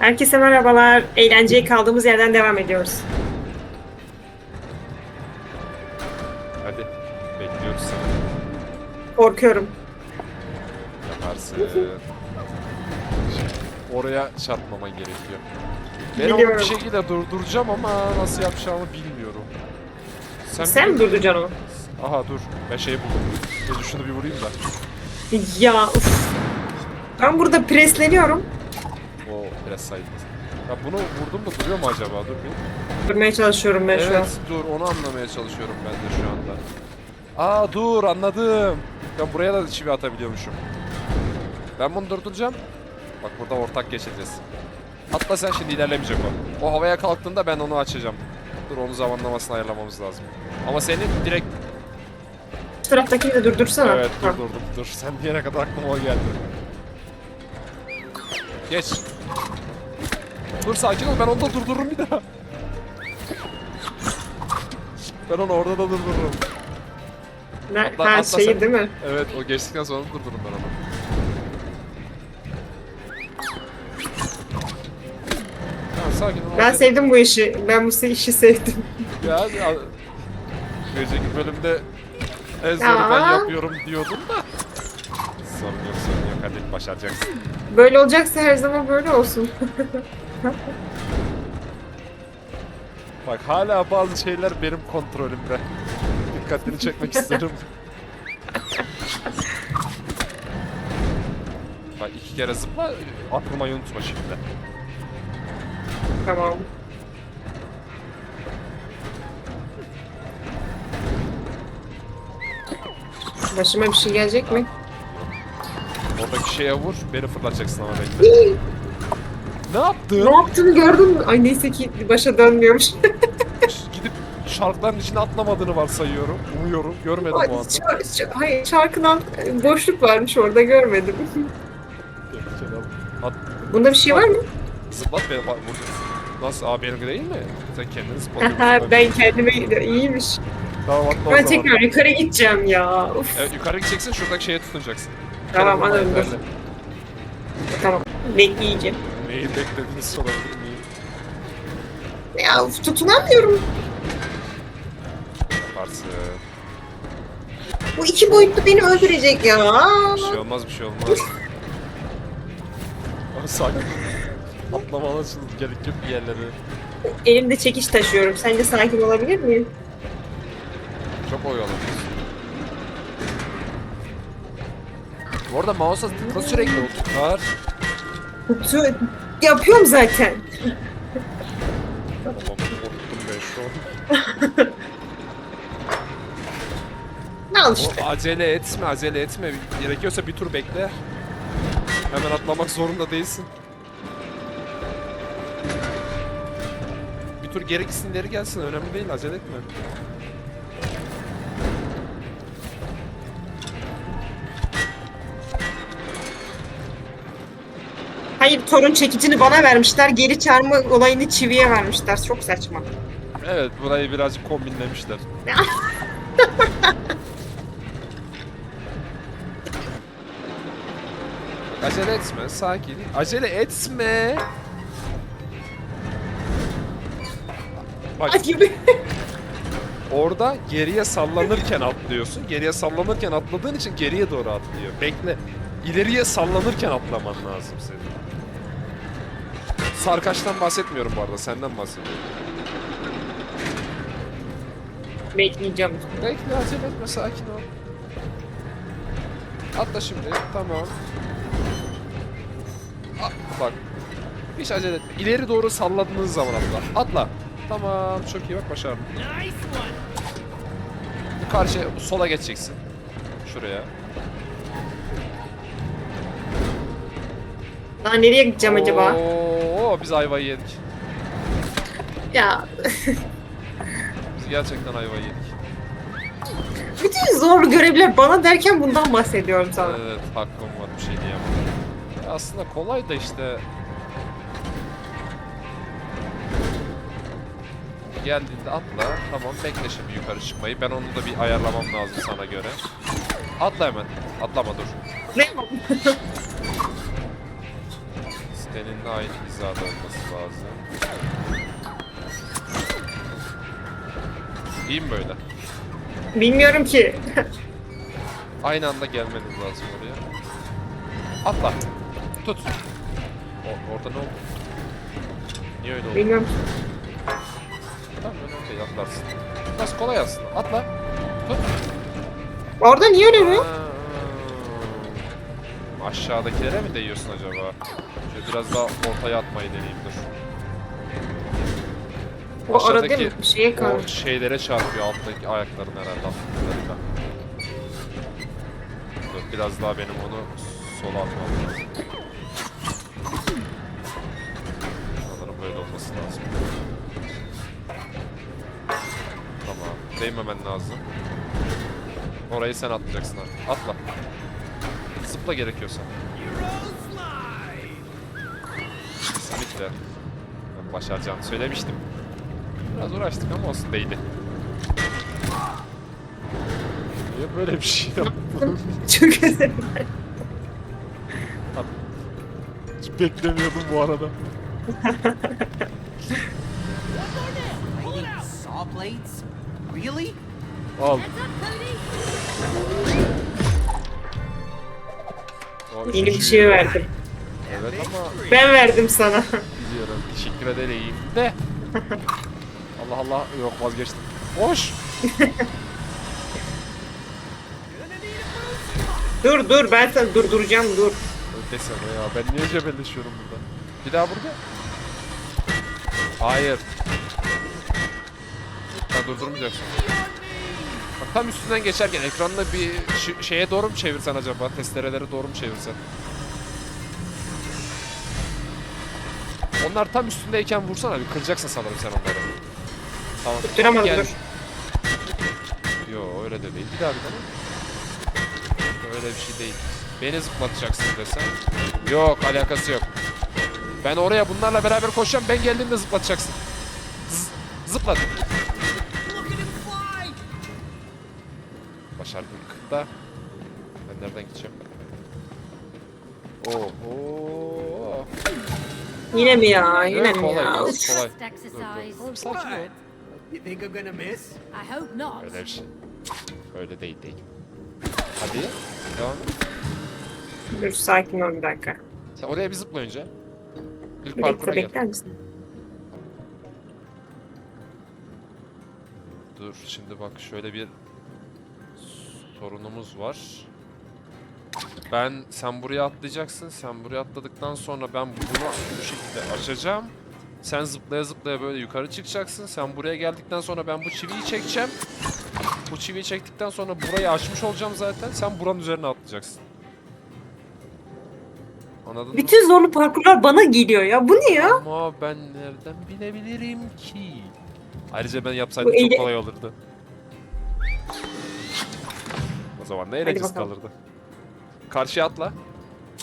Herkese merhabalar. Eğlenceye kaldığımız yerden devam ediyoruz. Hadi. Bekliyoruz seni. Korkuyorum. Yaparsın. Oraya çarpmaman gerekiyor. Ben onu Biliyorum. bir şekilde durduracağım ama nasıl yapacağımı bilmiyorum. Sen mi durduracaksın onu? Aha dur. Ben şey buldum. Dur şunu bir vurayım da. Ya uf. Ben burada presleniyorum. Biraz saydı. Ya bunu vurdum da duruyor mu acaba? Dur bir. Durmaya çalışıyorum ben şu an. Evet dur onu anlamaya çalışıyorum ben de şu anda. Aa dur anladım. Ben buraya da çivi atabiliyormuşum. Ben bunu durduracağım. Bak burada ortak geçeceğiz. Atla sen şimdi ilerlemeyecek o. O havaya kalktığında ben onu açacağım. Dur onu zamanlamasını ayarlamamız lazım. Ama senin direkt... Şu taraftakini de durdursana. Evet Tamam. durdurdum. Dur sen diyene kadar aklıma o geldi. Geç. Dur sakin ol ben onu da durdururum bir daha. Ben onu orada da durdururum. Ne? Atla- ha atla şeyi sen. değil mi? Evet o geçtikten sonra durdururum ben onu. Tamam sakin ol. Ben sevdim bu işi. Ben bu işi sevdim. Ya al. Önceki bölümde en zoru Ya. ben yapıyorum diyordum da. Sorun yok sorun yok hadi başaracaksın. Böyle olacaksa her zaman böyle olsun. Bak hala bazı şeyler benim kontrolümde. Dikkatini çekmek isterim. Bak iki kere zıpla atlamayı unutma şimdi. tamam. Başıma bir şey gelecek mi? Oradaki şeye vur, beni fırlatacaksın ama bekle. ne yaptın? Ne yaptığını gördün mü? Ay neyse ki başa dönmüyormuş. Gidip şarkıların içine atlamadığını varsayıyorum. Umuyorum. Görmedim Ay, o anda. çar- çar- hayır çarkın alt boşluk varmış orada görmedim. At, Bunda bir şey var mı? zıplat beni. Bak. Nasıl? Aa benimki değil mi? Sen kendini zıplatıyorsun. Ben kendime iyiymiş. Tamam atla Ben zaman. tekrar yukarı gideceğim ya. Uf. Evet yukarı gideceksin şuradaki şeye tutunacaksın. Tamam, anladım, dur. Tamam. Bekleyeceğim. Neyi beklediğiniz sorabilir miyim? Ya uf, tutunamıyorum. Yaparsın. Bu iki boyutlu beni öldürecek ya. Bir şey olmaz bir şey olmaz. Ama sakin. Atlamana için gerek yok bir yerlere. Elimde çekiç taşıyorum. Sence sakin olabilir miyim? Çok oyalanıyorsun. Bu arada mouse'a tıkla sürekli o tutar. Tutu yapıyorum zaten. Tamam korktum ben şu an. Ne al işte. Acele etme acele etme. Gerekiyorsa bir tur bekle. Hemen atlamak zorunda değilsin. Bir tur geri gitsin ileri gelsin önemli değil acele etme. Hayır torun çekicini bana vermişler. Geri çağırma olayını çiviye vermişler. Çok saçma. Evet burayı birazcık kombinlemişler. Acele etme, sakin. Acele etme. Bak Ay gibi. orada geriye sallanırken atlıyorsun. Geriye sallanırken atladığın için geriye doğru atlıyor. Bekle. İleriye sallanırken atlaman lazım senin. Sarkaçtan bahsetmiyorum bu arada, senden bahsediyorum. Bekleyeceğim. Bekle acele etme sakin ol. Atla şimdi tamam. A- bak. Hiç acele etme. İleri doğru salladığınız zaman atla. Atla. Tamam çok iyi bak başardın. Bu karşıya bu sola geçeceksin. Şuraya. Daha nereye gideceğim acaba? Oo biz ayvayı yedik. Ya Biz gerçekten ayvayı yedik. bütün zor görevler bana derken bundan bahsediyorum sana. Evet hakkım var bir şey diyemem. Ya aslında kolay da işte Geldiğinde atla. Tamam bekle şimdi yukarı çıkmayı. Ben onu da bir ayarlamam lazım sana göre. Atla hemen. Atlama dur. Ne? Seninle aynı hizada olması lazım. İyi mi böyle? Bilmiyorum ki. Aynı anda gelmeniz lazım oraya. Atla. Tut. O, orada ne oldu? Niye öyle oldu? Bilmiyorum. Tamam önemli değil atlarsın. Nasıl kolay aslında. Atla. Tut. Orada niye öyle? Ha. Aşağıdakilere mi değiyorsun acaba? Şöyle biraz daha ortaya atmayı deneyeyim dur. O Aşağıdaki mı? Bir şeye O kalmış. şeylere çarpıyor alttaki ayakların herhalde altlarında. Dur biraz daha benim onu sola atmam lazım. Sanırım böyle olması lazım. Tamam. Değmemen lazım. Orayı sen atlayacaksın artık. Atla. Zıpla gerekiyorsa. Ben başaracağını söylemiştim. Biraz uğraştık ama olsun değdi. Niye böyle bir şey yaptın? Çok güzel. Hiç beklemiyordum bu arada. Really? Al. Yeni bir şey verdim. Evet ama Ben verdim sana. Teşekkür ederim de. Allah Allah yok vazgeçtim. Hoş. Dur dur ben sana durduracağım dur. Desene ya ben niye cebelleşiyorum burada? Bir daha burada. Hayır. Ha durdurmayacaksın. Bak tam üstünden geçerken ekranla bir şeye doğru mu çevirsen acaba? Testerelere doğru mu çevirsen? Onlar tam üstündeyken vursana bir kıracaksın sanırım sen onları. Tamam. Tutturamadım dur. Yo öyle de değil. Bir daha bir daha. Öyle bir şey değil. Beni zıplatacaksın desen. Yok alakası yok. Ben oraya bunlarla beraber koşacağım. Ben geldiğimde zıplatacaksın. Z- zıplat. Başardık da. Ben nereden gideceğim? Oho. Yine mi ya? Yine Evet, mi kolay, ya? biraz Uf. kolay. Just exercise. Tamam sakin ol. What? You think I'm gonna miss? I hope not. Öyle bir şey. Öyle değil değil. Hadi. Devam et. Dur sakin ol bir dakika. Sen oraya bir zıpla önce. İlk Bir parkura dakika gel. bekler misin? Dur şimdi bak şöyle bir sorunumuz var. Ben sen buraya atlayacaksın. Sen buraya atladıktan sonra ben bunu bu şekilde açacağım. Sen zıplaya zıplaya böyle yukarı çıkacaksın. Sen buraya geldikten sonra ben bu çiviyi çekeceğim. Bu çiviyi çektikten sonra burayı açmış olacağım zaten. Sen buranın üzerine atlayacaksın. Anladın mı? Bütün zorlu parkurlar bana geliyor ya. Bu ne ya? Ama ben nereden bilebilirim ki? Ayrıca ben yapsaydım Bu çok eli- kolay olurdu. O zaman da eğlencesi bakalım. kalırdı. Karşıya atla.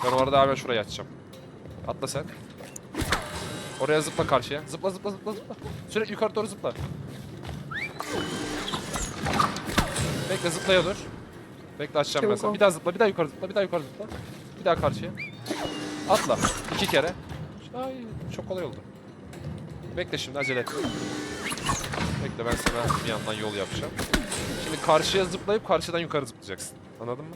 Ben orada hemen şurayı açacağım. Atla sen. Oraya zıpla karşıya. Zıpla zıpla zıpla zıpla. Sürekli yukarı doğru zıpla. Bekle zıplaya dur. Bekle açacağım ben Çabuk sana. ol. Bir daha zıpla, bir daha yukarı zıpla, bir daha yukarı zıpla. Bir daha karşıya. Atla. iki kere. Ay çok kolay oldu. Bekle şimdi acele etme. Bekle ben sana bir yandan yol yapacağım. Şimdi karşıya zıplayıp karşıdan yukarı zıplayacaksın. Anladın mı?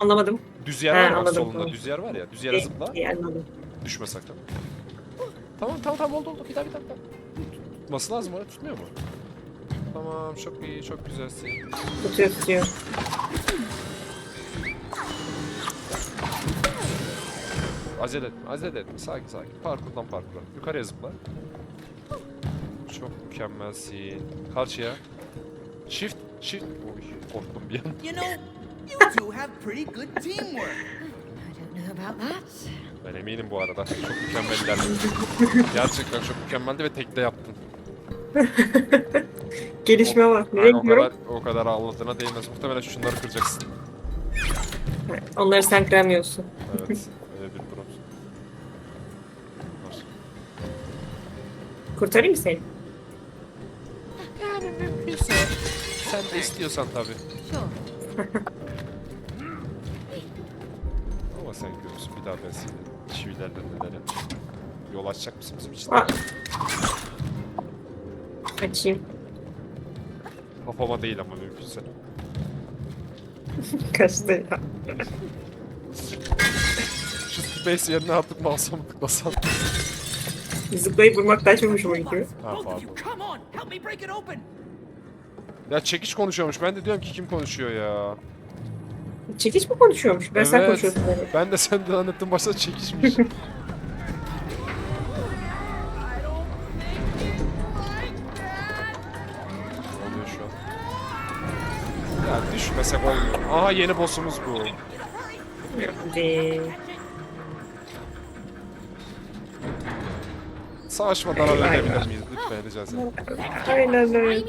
Anlamadım. Düz yer He, var ya bak anladım, solunda tamam. düz yer var ya. Düz yere zıpla. İyi, anladım. Düşme sakın. Tamam tamam tamam oldu oldu. Bir daha bir daha bir daha. Tutması lazım oraya tutmuyor mu? Tamam çok iyi çok güzelsin. Tutuyor tutuyor. Acele etme, acele etme. Sakin sakin. Parkurdan parkura. Yukarıya zıpla. Çok mükemmelsin. Karşıya. Shift, shift. Oy, korktum bir an. You know, you two have pretty good teamwork. I don't know about that. Ben eminim bu arada. Çok mükemmel ilerledin. Gerçekten çok mükemmeldi ve tekte yaptın. Gelişme var. Nereye Yani o gidiyorum? kadar, o kadar ağladığına değmez. Muhtemelen şunları kıracaksın. Onları sen kıramıyorsun. Evet. öyle bir durum. Var. Kurtarayım mı seni? Yani mümkünse. Sen de istiyorsan tabii. Sure. daha ben seni. neler neler. Yol açacak mısın bizim için? Aa. Açayım. Kafama değil ama mümkünse. Kaçtı ya. Şu space yerine artık mouse'a mı tıklasam? Zıplayıp vurmak daha çok hoşuma gidiyor. Ha pardon. Ya çekiç konuşuyormuş. Ben de diyorum ki kim konuşuyor ya? Çekiç mi konuşuyormuş? Ben sen Evet. konuşuyorsun. böyle. Ben de sen de zannettim başta çekişmiş. ne oluyor şu an? Ya düşmesek olmuyor. Aha yeni boss'umuz bu. Hadi. Savaşmadan halledebilir miyiz? Lütfen rica ederim. Aynen öyle.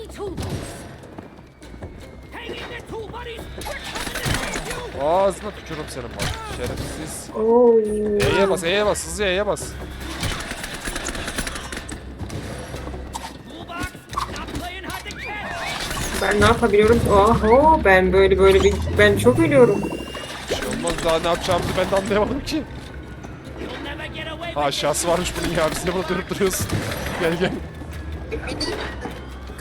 Ağzına tükürüm senin bak. Şerefsiz. E'ye bas, E'ye bas. Hızlı E'ye bas. Ben ne yapabiliyorum? Oho ben böyle böyle bir ben çok ölüyorum. Bir şey olmaz daha ne yapacağımızı ben de anlayamadım ki. Ha aşağısı varmış bunun ya. Biz de bunu durup duruyoruz. gel gel.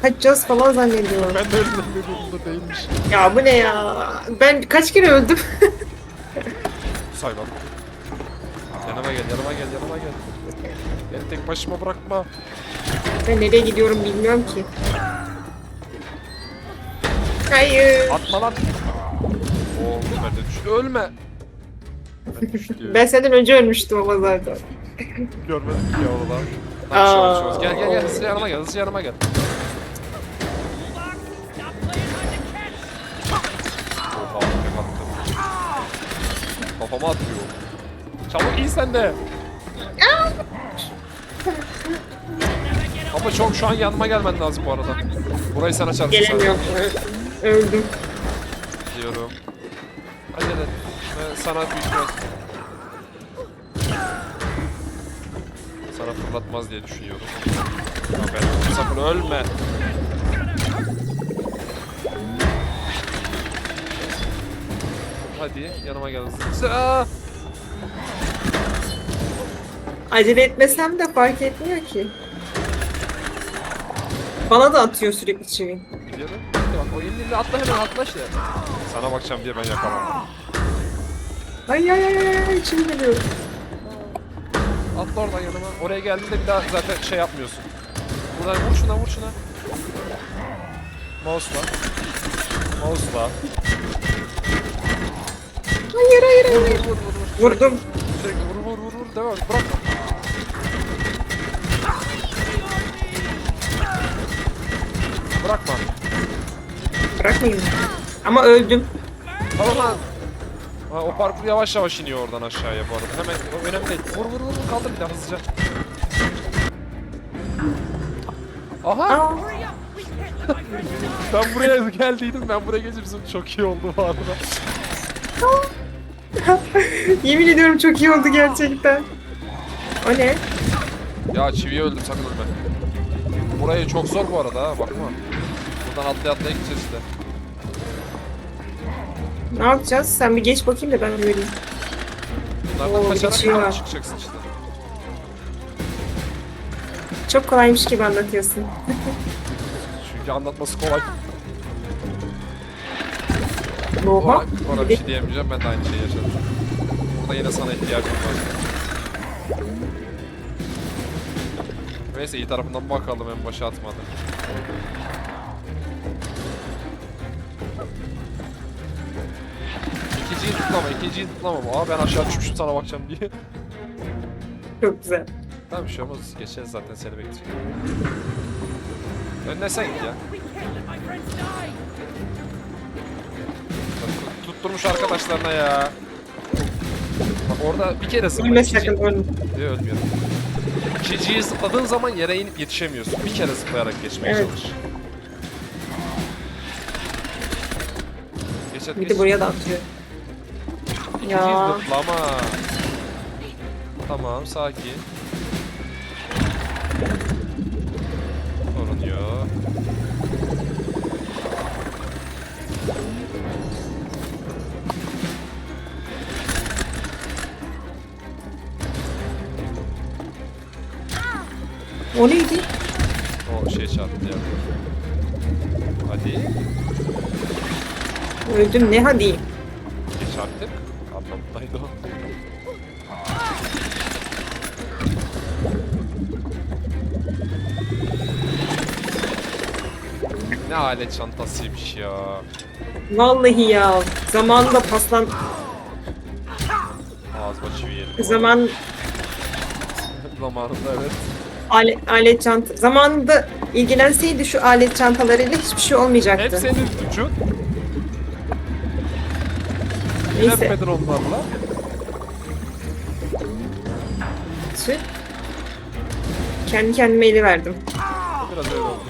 Kaçacağız falan zannediyorum. Ben de öyle da değilmiş. Ya bu ne ya? Ben kaç kere öldüm? Saymadım. Yanıma gel, yanıma gel, yanıma gel. Beni tek başıma bırakma. ben nereye gidiyorum bilmiyorum ki. Hayır. Atma lan. Oo, ben de düştü. Ölme. Ben. Ben senden önce ölmüştüm ama zaten. görmedim ki ya orada. Tamam, bir olmaz, bir şey olmaz. Aa. Gel gel gel, hızlı yanıma gel, hızlı yanıma gel. Kafama atıyor. Çabuk iyi sen de. Ama çok şu an yanıma gelmen lazım bu arada. Burayı sen açarsın Gelemiyorum. Öldüm. Diyorum. Acele et. Ve sana ihtimal... Sana fırlatmaz diye düşünüyorum. Ben sakın ölme. Hadi yanıma gel hızlı. Aa! Acele etmesem de fark etmiyor ki. Bana da atıyor sürekli çivi. Gidiyorum. Hadi bak o elini atla hemen atla işte. Sana bakacağım diye ben yakalamam. Ay ay ay ay ay içim geliyor. Atla oradan yanıma. Oraya geldiğinde bir daha zaten şey yapmıyorsun. Buradan vur şuna vur şuna. Mouse'la. Mouse'la. Hayır hayır hayır. Vur vur vur vur. Vurdum. Sürekli vur vur vur vur. Devam et. Bırakma. Bırakma. Bırakmayın. Ama öldüm. Tamam lan. Ha, o parkur yavaş yavaş iniyor oradan aşağıya bu arada. Hemen o önemli değil. Vur vur vur vur. kaldır bir daha hızlıca. Aha! Aa, Ben buraya geldiydim. Ben buraya geçip bizim çok iyi oldu bu arada. yemin ediyorum çok iyi oldu gerçekten. O ne? Ya çiviyi öldüm sakın ölme. Burayı çok zor bu arada ha bakma. Buradan atlaya atlaya gideceğiz işte. Ne yapacağız? Sen bir geç bakayım da ben göreyim. Bunlardan Oo, kaçarak geçiyor. yukarı çıkacaksın işte. Çok kolaymış gibi anlatıyorsun. Çünkü anlatması kolay. Oha. Ona, ona bir şey diyemeyeceğim ben de aynı şeyi yaşadım. Burada yine sana ihtiyacım var. Neyse iyi tarafından bakalım en başa atmadı. İkinciyi tutlama, ikinciyi tutlama. Aa ben aşağı düşmüşüm sana bakacağım diye. Çok güzel. Tamam bir şey olmaz. Geçeriz zaten seni bekleyecek. Önüne sen git ya. Tutturmuş arkadaşlarına ya. Bak orada bir kere zıpla. Ölme ikinci- sakın ölme. Diye ölmüyorum. İkinciyi zıpladığın zaman yere inip yetişemiyorsun. Bir kere zıplayarak geçmeye Evet. çalış. Geç Bir geç. de buraya da atıyor. İkinciyi Ya. zıplama. Tamam sakin. O neydi? O şey çarptı ya. Hadi. Öldüm ne hadi. Geç artık. Anlamdaydı o. Ne alet çantasıymış ya. Vallahi ya. Zamanında paslan... Ağzıma çivi yedim. Zaman Zamanında evet. Alet, alet çanta... Zamanında ilgilenseydi şu alet çantalarıyla hiçbir şey olmayacaktı. Hep senin suçun. Neyse. Bilemedin onlarla. Tüh. Kendi kendime eli verdim. Biraz öyle oldu.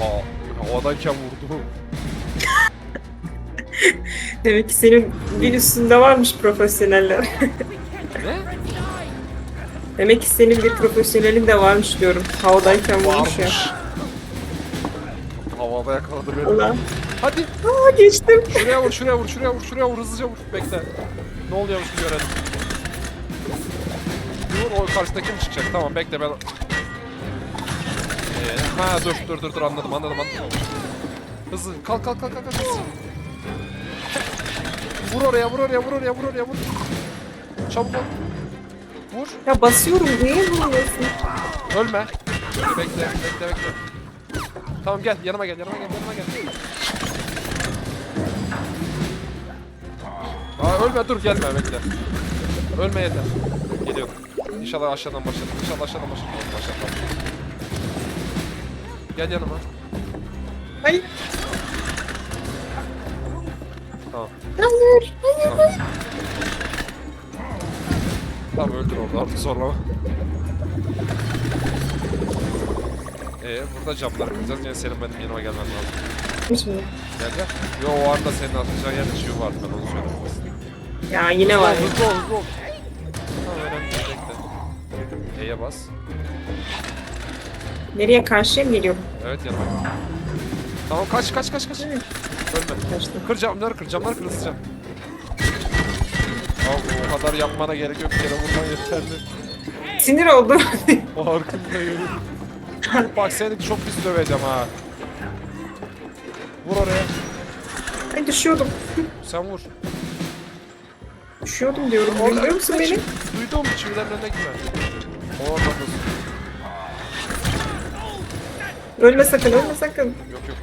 Oha. Havadayken vurdu. Demek ki senin bir üstünde varmış profesyoneller. Demek ki senin bir profesyonelin de varmış diyorum. Havadayken vurmuş ya. Varmış. Havada yakaladı beni. Ulan. Hadi. Aa geçtim. Şuraya vur, şuraya vur, şuraya vur, şuraya vur, hızlıca vur. Bekle. Ne oluyormuş bir görelim. Vur, o karşıdaki mi çıkacak? Tamam, bekle ben... Ee, ha dur, dur, dur, dur, anladım, anladım, anladım. Hızlı, kalk, kalk, kalk, kalk, kalk. hızlı. Vur oraya, vur oraya, vur oraya, vur oraya, vur. Çabuk ol. Vur, Ya basıyorum niye vurmuyorsun? ölme. Bekle, bekle, bekle. Tamam gel, yanıma gel, yanıma gel, yanıma gel. Aa ölme dur gelme bekle. Ölme yeter. Geliyorum. İnşallah aşağıdan başladım. İnşallah aşağıdan. Oğlum aşağıdan. Gel yanıma. Hayır. Tamam. Hayır. Tamam. Tamam öldür orada artık zorlama. Ee burada camları kıracağız. Yani senin benim yanıma gelmen lazım. Şimdi. Gel gel. Yo o anda senin atacağın yerde çivi vardı ben onu söyledim. Ya yine var. Hızlı ol, hızlı ol. Tamam önemli değil, bekle. E'ye bas. Nereye karşıya mı geliyorum? Evet yanıma. Tamam kaç kaç kaç kaç. Ölme. Kaçtım. Kır camları kır camları kır hızlıca. Abi o kadar yapmana gerek yok. Bir kere vurman yeterli. Sinir oldum. Farkındayım. Bak seni çok pis döveceğim ha. Vur oraya. Ay düşüyordum. Sen vur. Düşüyordum diyorum. Duyuyor musun beni? Duydum çivilerin önüne gitme. Orada dur. Ölme sakın, ölme sakın. Yok yok.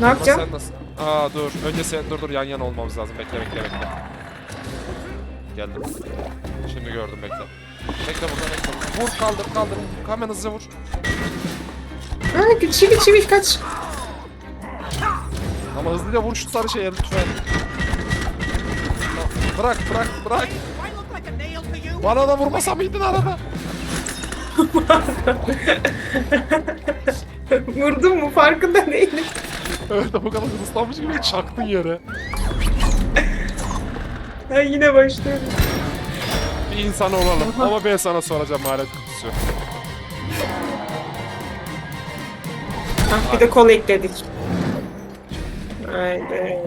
Ne Ama yapacağım? sen nasıl? Aa dur. Önce sen dur dur yan yana olmamız lazım. Bekle bekle bekle. Geldim. Şimdi gördüm bekle. Bekle burada bekle. Vur kaldır kaldır. Hemen hızlıca vur. Ha, çivi çivi kaç. Ama hızlıca vur şu sarı şeye lütfen. Bırak bırak bırak. Bana da vurmasa mıydın arada? Vurdum mu farkında değilim. Evet bu kadar ıslanmış gibi çaktın yere. Ha, yine başlıyorum. Bir insan olalım. Ama ben sana soracağım alet kutusu. Ah, bir de kol ekledik. Haydi.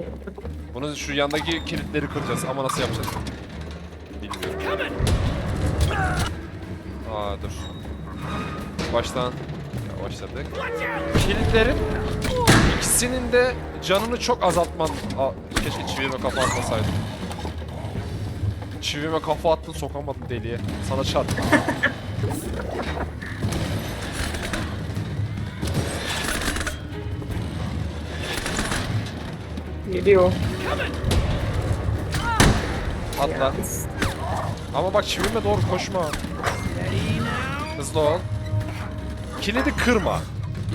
Bunu şu yandaki kilitleri kıracağız ama nasıl yapacağız? Bilmiyorum. Aa dur. Baştan başladık. Kilitlerin ikisinin de canını çok azaltman. Aa, keşke çivime kafa atmasaydım. Çivime kafa attın sokamadın deliye. Sana çarptım. Geliyor. Atla. Ama bak çivime doğru koşma. Hızlı ol. Kilidi kırma.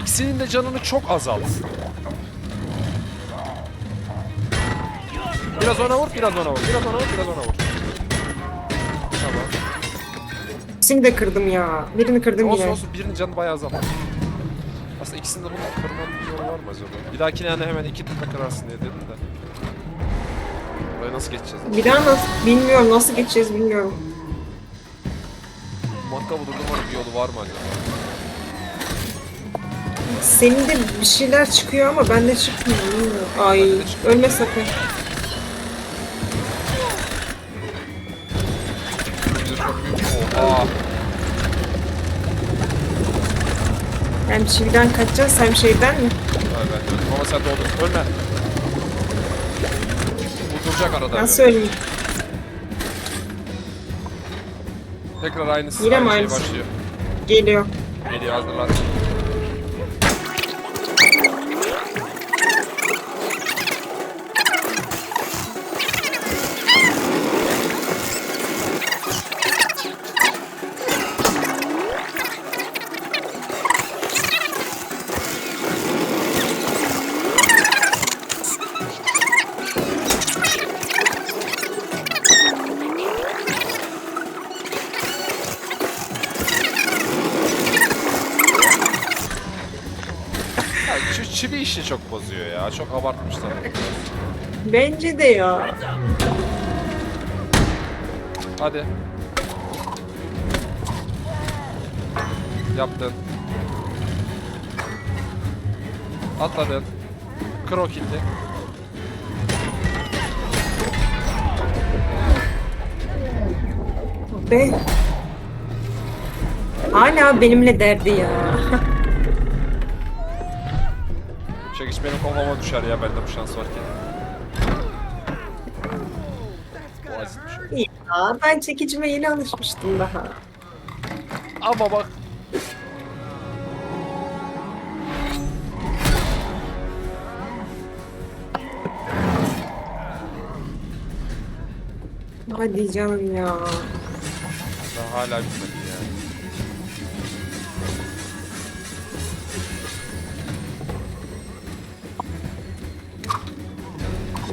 İkisinin de canını çok azalt. Biraz ona vur, biraz ona vur. Biraz ona vur, biraz ona vur. Tamam. İkisini de kırdım ya. Birini kırdım Olsun yine. olsun birinin canı bayağı azalt. Aslında ikisini de bunu kırmanın bir yolu var mı acaba? Bir dahakine yani hemen iki tane kırarsın diye dedim de. Buraya nasıl geçeceğiz? Bir daha nasıl? Bilmiyorum nasıl geçeceğiz bilmiyorum. Matkabı durdurmanın bir yolu var mı acaba? Senin de bir şeyler çıkıyor ama bende çıkmıyor. bilmiyorum. Ay ölme sakın. Aa, Hem çividen kaçacağız hem şeyden mi? evet. Ama sen de oldun. Ölme. Vurduracak arada. Nasıl öleyim? Tekrar aynısı. Yine mi aynı şey aynısı? başlıyor. Geliyor. Geliyor hazırlan. Çivi işini çok bozuyor ya. Çok abartmışlar. Bence de ya. Hadi. Yaptın. Atladın. Krokildi. Be. Hala benimle derdi ya. Çekiç benim kafama düşer ya bende bu şans varken. Bu ya ben çekicime yeni alışmıştım daha. Ama bak. Hadi canım ya. Daha hala bitmedi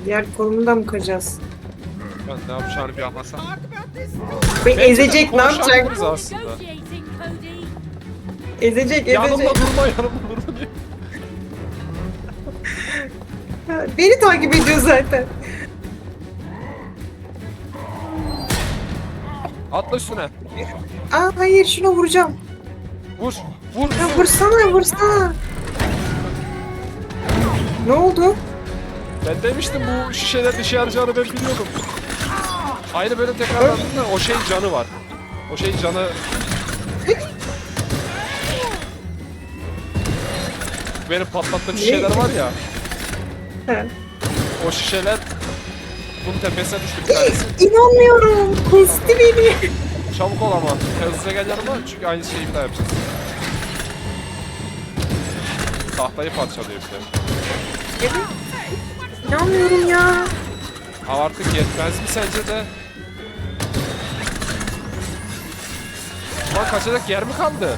Diğer kolunu mı kıracağız? Ben ne yapacağını bir anlasam. Ve ezecek ne yapacak? Konuşabiliriz aslında. Ezecek Yanımda ezecek. durma yanımda durma diye. Ha, Beni takip ediyor zaten. Atla üstüne. Aa hayır şuna vuracağım. Vur. Vur. Ya vursana vursana. Ne oldu? Ben demiştim bu şişeler işe yarayacağını ben biliyordum. Aynı bölüm tekrarlandığında o şeyin canı var. O şeyin canı... Benim patlattığım şişeler var ya. O şişeler bunun tepesine düştü bir tanesi. İnanmıyorum. Kesti beni. Çabuk ol ama. Hızlıca gel yanıma çünkü aynı şeyi bir daha yapacağız. Tahtayı parçalıyor bir de. İnanmıyorum ya. Ama artık yetmez mi sence de? Lan kaçacak yer mi kaldı?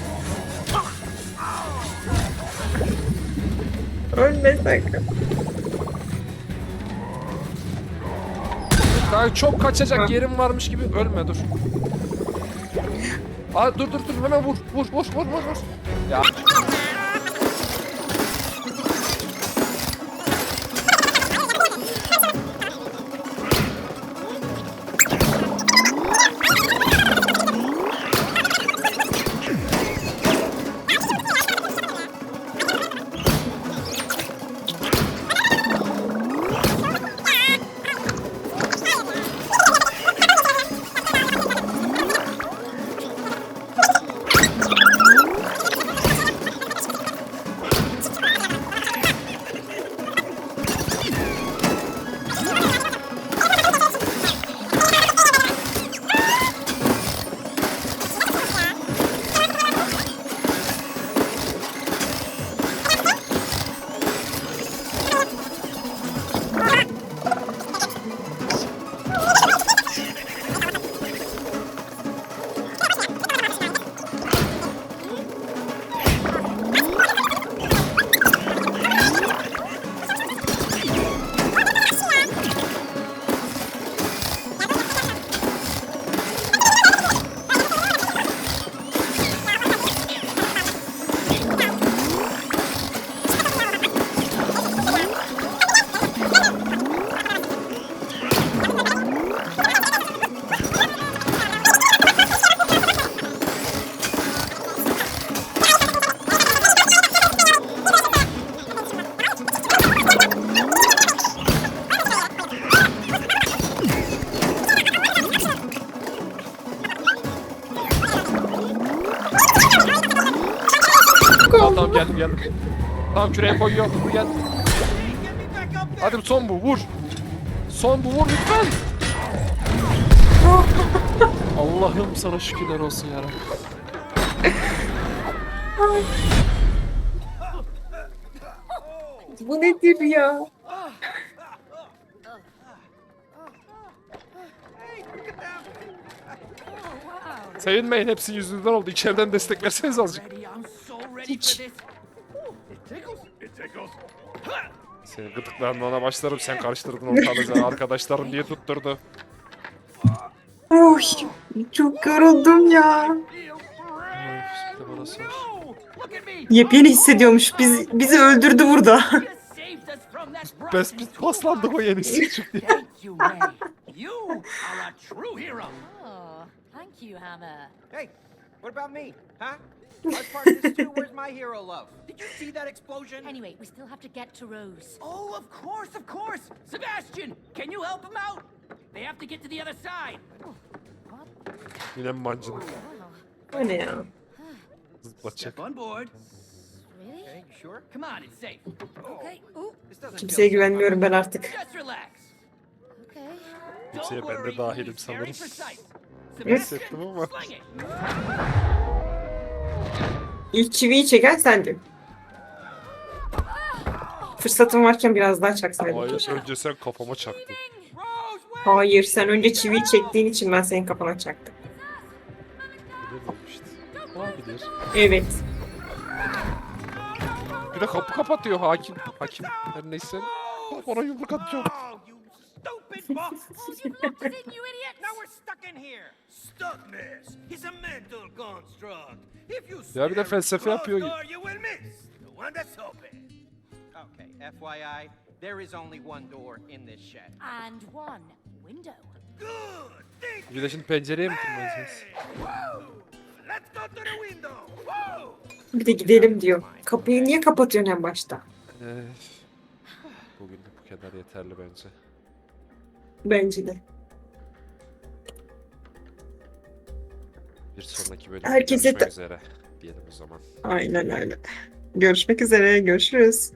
Ölme sakın. Daha çok kaçacak yerim varmış gibi ölme dur. Aa dur dur dur hemen vur vur vur vur vur vur. Ya tamam geldim geldim. Tamam küreye koyuyor. Vur gel. Hadi son bu vur. Son bu vur lütfen. Allah'ım sana şükürler olsun ya. Bu nedir ya? Sevinmeyin hepsi yüzünden oldu. İçeriden destek verseniz azıcık. Tickles. Senin gıdıklarına ona başlarım sen karıştırdın ortalığı sen arkadaşlarım diye tutturdu. Oy, çok yoruldum ya. Of, bir de bana sor. No! Look at me! Yepyeni hissediyormuş. Biz, bizi öldürdü burada. Bes biz paslandık o yenisi çıktı. Thank you, May. You are a true hero. Oh, thank you, Hammer. Hey, what about me? Huh? I was part of this too. Where's my hero love? Did you see that explosion? Anyway, we still have to get to Rose. Oh, of course, of course. Sebastian, can you help him out? They have to get to the other side. Yine mi mancınık? Wow, O ne ya? Zıplatacak. Step on board. really? Okay, you sure? Come on, it's safe. Okay. Oh. Ooh, This doesn't Kimseye feel so güvenmiyorum ben artık. Just relax. okay. Kimseye Don't ben de worry, dahilim he's very sanırım. precise. Hissettim ama. İlk çiviyi çeken sendin. Fırsatın varken biraz daha çaksaydın. Hayır keşke. önce sen kafama çaktın. Hayır, sen önce çiviyi çektiğin için ben senin kafana çaktım. Bilemem işte. Olabilir. Evet. Bir de kapı kapatıyor hakim. Hakim her neyse. Bak ona yumruk atıyor. Oh, you stupid in, you idiot! now we're stuck in here. Stuckness is a mental construct. If you Ya bir de felsefe yapıyor. door, you will miss the one that's open. Okay, FYI, there is only one door in this shed. And one window. Good. Bir de şimdi pencereye mi tırmanacağız? Whoa. Let's go to the window. Whoa. Bir de gidelim diyor. Kapıyı niye kapatıyorsun en başta? Ee, bugün de bu kadar yeterli bence. Bence de. Bir sonraki bölümde Herkese görüşmek üzere diyelim o zaman. Aynen öyle. Görüşmek üzere. Görüşürüz.